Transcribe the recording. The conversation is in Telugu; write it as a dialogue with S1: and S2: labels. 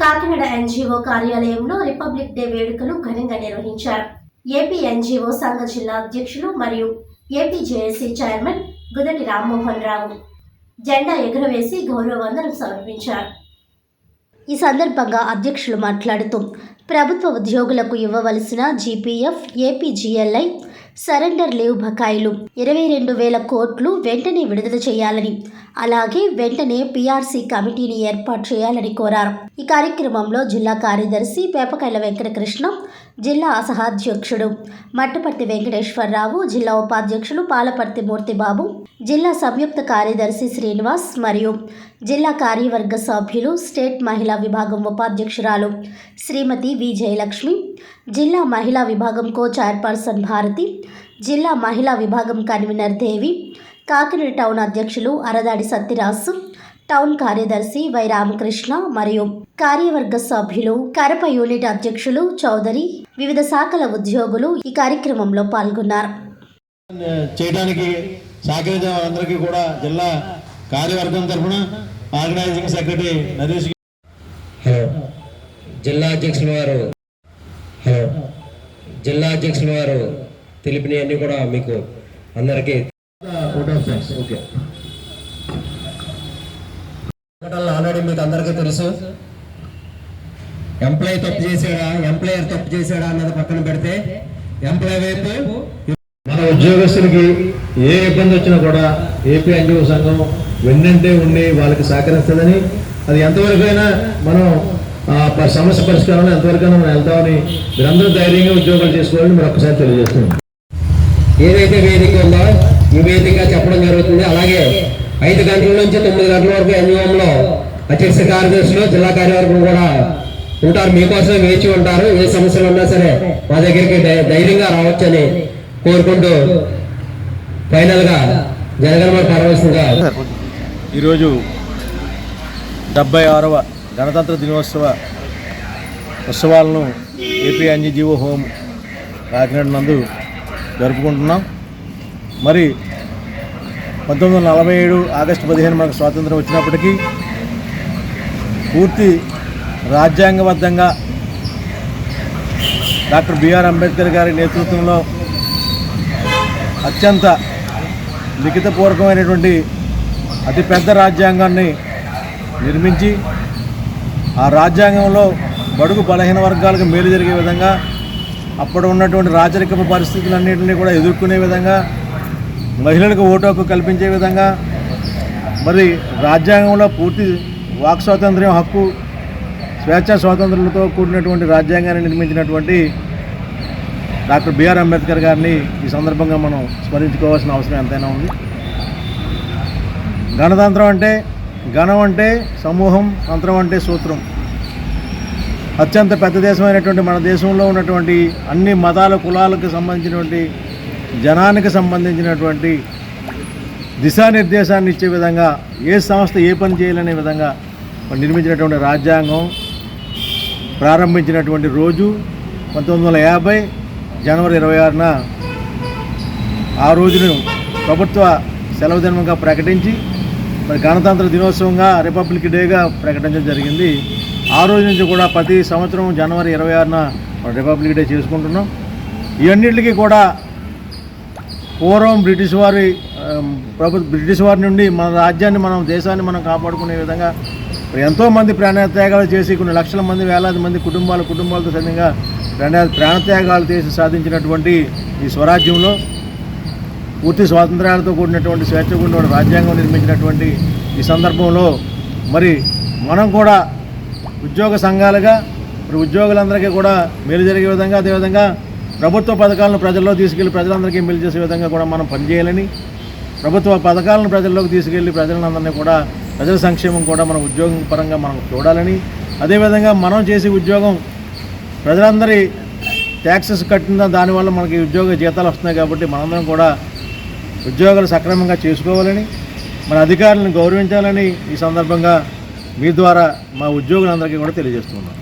S1: కాకినాడ ఎన్జీఓ కార్యాలయంలో రిపబ్లిక్ డే వేడుకలు ఘనంగా నిర్వహించారు. ఏపీ ఎన్జీఓ సంఘ జిల్లా అధ్యక్షులు మరియు AP JAC chairman Gudati Rammohan Rao జెండా ఎగురవేసి గౌరవ వందనం సమర్పించారు. ఈ సందర్భంగా అధ్యక్షులు మాట్లాడుతూ ప్రభుత్వ ఉద్యోగులకు ఇవ్వవలసిన జీపీఎఫ్ ఏపీజీఎల్ఐ సరెండర్ లేవు బకాయిలు. ఇరవై రెండు వేల కోట్లు వెంటనే విడుదల చేయాలని. అలాగే వెంటనే పీఆర్సీ కమిటీని ఏర్పాటు చేయాలని కోరారు. ఈ కార్యక్రమంలో జిల్లా కార్యదర్శి పేపకాయల వెంకటకృష్ణ జిల్లా అసహాధ్యక్షుడు మట్టపర్తి వెంకటేశ్వరరావు జిల్లా ఉపాధ్యక్షులు పాలపర్తి మూర్తిబాబు జిల్లా సంయుక్త కార్యదర్శి శ్రీనివాస్ మరియు జిల్లా కార్యవర్గ సభ్యులు స్టేట్ మహిళా విభాగం ఉపాధ్యక్షురాలు శ్రీమతి వి జయలక్ష్మి జిల్లా మహిళా విభాగం కో చైర్పర్సన్ భారతి జిల్లా మహిళా విభాగం కన్వీనర్ దేవి కాకినాడ టౌన్ అధ్యక్షులు అరదాడి సత్యరాసు టౌన్ కార్యదర్శి వై రామకృష్ణ మరియు కార్యవర్గ సభ్యులు కరప యూనిట్ అధ్యక్షులు చౌదరి వివిధ శాఖల ఉద్యోగులు ఈ కార్యక్రమంలో పాల్గొన్నారు.
S2: చేయడానికి సహకరించిన వారందరికీ కూడా జిల్లా కార్యవర్గం తరఫున ఆర్గనైజింగ్ సెక్రటరీ నరేష్
S3: హలో. జిల్లా అధ్యక్షుల వారు. హలో. జిల్లా అధ్యక్షుల వారు. తెలిపినవన్నీ కూడా మీకు అందరికీ.
S2: ఓకే
S3: సంఘటనలు ఆల్రెడీ మీకు అందరికీ తెలుసు. ఎంప్లాయీ తప్పు చేశాడా ఎంప్లాయర్ తప్పు చేశాడా అన్నది పక్కన పెడితే ఎంప్లాయీ వైపు
S2: మన ఉద్యోగస్తులకి ఏ ఇబ్బంది వచ్చినా కూడా ఏపీ ఎన్జిఓ సంఘం వెన్నంటే ఉండి వాళ్ళకి సహకరిస్తుందని అది ఎంతవరకైనా మనం సమస్య పరిష్కారంలో ఎంతవరకైనా మనం వెళ్తామని మీరందరూ ధైర్యంగా ఉద్యోగాలు చేసుకోవాలని మీరు ఒక్కసారి తెలియజేస్తున్నాం.
S3: ఏదైతే వేదిక ఉందో ఈ వేదిక చెప్పడం జరుగుతుంది. అలాగే ఐదు గంటల నుంచి తొమ్మిది గంటల వరకు ఎన్జిఓంలో అధ్యక్ష కార్యదర్శులు జిల్లా కార్యవర్గం కూడా ఉంటారు. మీకోసం వేచి ఉంటారు. ఏ సమస్యలు ఉన్నా సరే మా దగ్గరికి ధైర్యంగా రావచ్చని కోరుకుంటూ ఫైనల్గా జనగణమ పరవశంగా
S2: ఈరోజు డెబ్బై ఆరవ గణతంత్ర దినోత్సవ ఉత్సవాలను ఏపీ అన్యజీవో హోం కాకినాడ నందు జరుపుకుంటున్నాం. మరి పంతొమ్మిది వందల నలభై ఏడు ఆగస్టు పదిహేను మనకు స్వాతంత్రం వచ్చినప్పటికీ పూర్తి రాజ్యాంగబద్ధంగా డాక్టర్ బిఆర్ అంబేద్కర్ గారి నేతృత్వంలో అత్యంత లిఖితపూర్వకమైనటువంటి అతిపెద్ద రాజ్యాంగాన్ని నిర్మించి ఆ రాజ్యాంగంలో బడుగు బలహీన వర్గాలకు మేలు జరిగే విధంగా అప్పుడు ఉన్నటువంటి రాచరికపు పరిస్థితులన్నింటినీ కూడా ఎదుర్కొనే విధంగా మహిళలకు ఓటు హక్కు కల్పించే విధంగా మరి రాజ్యాంగంలో పూర్తి వాక్ స్వాతంత్ర్యం హక్కు స్వేచ్ఛా స్వాతంత్రులతో కూడినటువంటి రాజ్యాంగాన్ని నిర్మించినటువంటి డాక్టర్ బిఆర్ అంబేద్కర్ గారిని ఈ సందర్భంగా మనం స్మరించుకోవాల్సిన అవసరం ఎంతైనా ఉంది. గణతంత్రం అంటే గణం అంటే సమూహం తంత్రం అంటే సూత్రం. అత్యంత పెద్ద దేశమైనటువంటి మన దేశంలో ఉన్నటువంటి అన్ని మతాల కులాలకు సంబంధించినటువంటి జనానికి సంబంధించినటువంటి దిశానిర్దేశాన్ని ఇచ్చే విధంగా ఏ సంస్థ ఏ పని చేయాలనే విధంగా నిర్మించినటువంటి రాజ్యాంగం ప్రారంభించినటువంటి రోజు పంతొమ్మిది వందల యాభై జనవరి ఇరవై ఆరున ఆ రోజును ప్రభుత్వ సెలవు దినంగా ప్రకటించి మరి గణతంత్ర దినోత్సవంగా రిపబ్లిక్ డేగా ప్రకటించడం జరిగింది. ఆ రోజు నుంచి కూడా ప్రతి సంవత్సరం జనవరి ఇరవై ఆరున రిపబ్లిక్ డే చేసుకుంటున్నాం. ఇవన్నిటికీ కూడా పూర్వం బ్రిటిష్ వారి ప్రభు బ్రిటిష్ వారి నుండి మన రాజ్యాన్ని మనం దేశాన్ని మనం కాపాడుకునే విధంగా ఎంతోమంది ప్రాణత్యాగాలు చేసి కొన్ని లక్షల మంది వేలాది మంది కుటుంబాలు కుటుంబాలతో సన్నిగా ప్రాణ ప్రాణత్యాగాలు చేసి సాధించినటువంటి ఈ స్వరాజ్యంలో పూర్తి స్వాతంత్ర్యాలతో కూడినటువంటి స్వేచ్ఛ ఉన్నటువంటి రాజ్యాంగం నిర్మించినటువంటి ఈ సందర్భంలో మరి మనం కూడా ఉద్యోగ సంఘాలుగా మరి ఉద్యోగులందరికీ కూడా మేలు జరిగే విధంగా అదేవిధంగా ప్రభుత్వ పథకాలను ప్రజల్లో తీసుకెళ్ళి ప్రజలందరికీ మేలు చేసే విధంగా కూడా మనం పనిచేయాలని ప్రభుత్వ పథకాలను ప్రజల్లోకి తీసుకెళ్ళి ప్రజలందరినీ కూడా ప్రజల సంక్షేమం కూడా మన ఉద్యోగం పరంగా మనం చూడాలని అదేవిధంగా మనం చేసే ఉద్యోగం ప్రజలందరి ట్యాక్సెస్ కట్టిన దానివల్ల మనకి ఉద్యోగ జీతాలు వస్తున్నాయి కాబట్టి మనందరం కూడా ఉద్యోగాలు సక్రమంగా చేసుకోవాలని మన అధికారులను గౌరవించాలని ఈ సందర్భంగా మీ ద్వారా మా ఉద్యోగులందరికీ కూడా తెలియజేస్తున్నాం